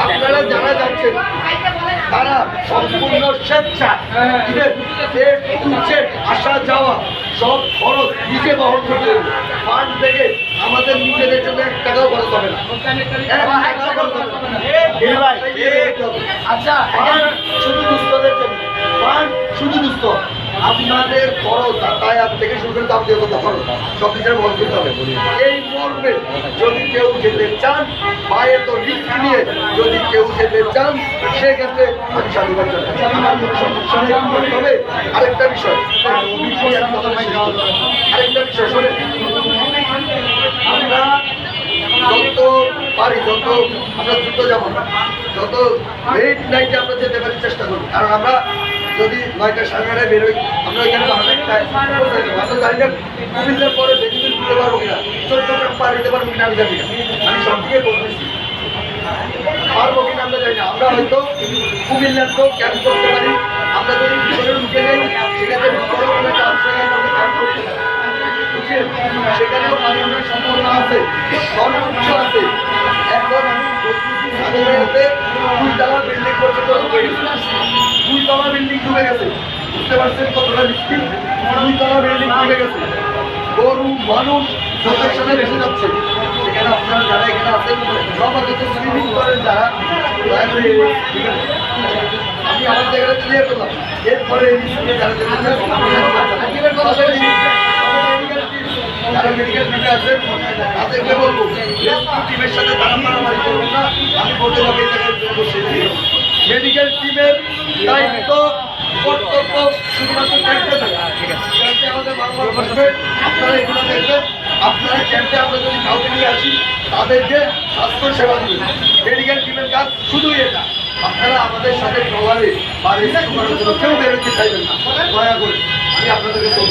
আপনারা যারা যাচ্ছেন তারা সম্পূর্ণ স্বেচ্ছা আসা যাওয়া সব খরচ নিজে বহন করতে থেকে আমাদের নিজেদের জন্য এক টাকাও খরচ হবে না আচ্ছা শুধু দুস্থদের জন্য শুধু দুস্থ আপনাদের খরচ যাতায়াত থেকে সব করতে হবে। এই মর্মে যদি কেউ যেতে চান তো নিয়ে যদি কেউ যেতে চান, সেক্ষেত্রে আমি আরেকটা বিষয় আরেকটা বিষয় আমরা যত পারি, যত আমরা দ্রুত যাব, যত লেট নাইটে আমরা যেতে পারি, চেষ্টা করি কারণ আমরা যদি নয়টা সাড়ে বেরোই, আমরা ওইখানে পরে বেরিয়ে দিতে পারব কিনা চোদ্দগ্রাম পার হতে পারব কিনা আমি জানি না। আমি সব বলতেছি। পারব কিনা আমরা জানি আমরা হয়তো কুমিল্লার তো ক্যাম্প করতে পারি। আমরা যদি ভিতরে ঢুকে যাই, সেখানে আছে আছে। আমি বিল্ডিং পর্যন্ত গেছে বিল্ডিং ডুবে গেছে। বুঝতে পারছেন কতটা রিস্কি দুইতলা বিল্ডিং ডুবে গেছে। গরু, মানুষ চোখের সাথে ভেসে যাচ্ছে। সেখানে আপনারা যারা এখানে আছেন, সব আগে সুইমিং করেন যারা? আমি আমার জায়গাটা ক্লিয়ার করলাম। এরপরে যারা মেডিকেল টিমে আছেন তাদেরকে বলব টিমের সাথে তারা মারামারি করবেন না আমি বলতে পারি এই জায়গায় বসে মেডিকেল টিমের দায়িত্ব কর্তব্য শুধুমাত্র ক্যাম্পে ক্যাম্পে আমাদের আপনারা এগুলো দেখবেন আপনারা ক্যাম্পে আমরা যদি কাউকে নিয়ে আসি তাদেরকে স্বাস্থ্য সেবা দিবেন মেডিকেল টিমের কাজ শুধুই এটা। আপনারা আমাদের সাথে ট্রলারে বা করার জন্য কেউ বেরোতে চাইবেন না। দয়া করে আমি আপনাদেরকে সব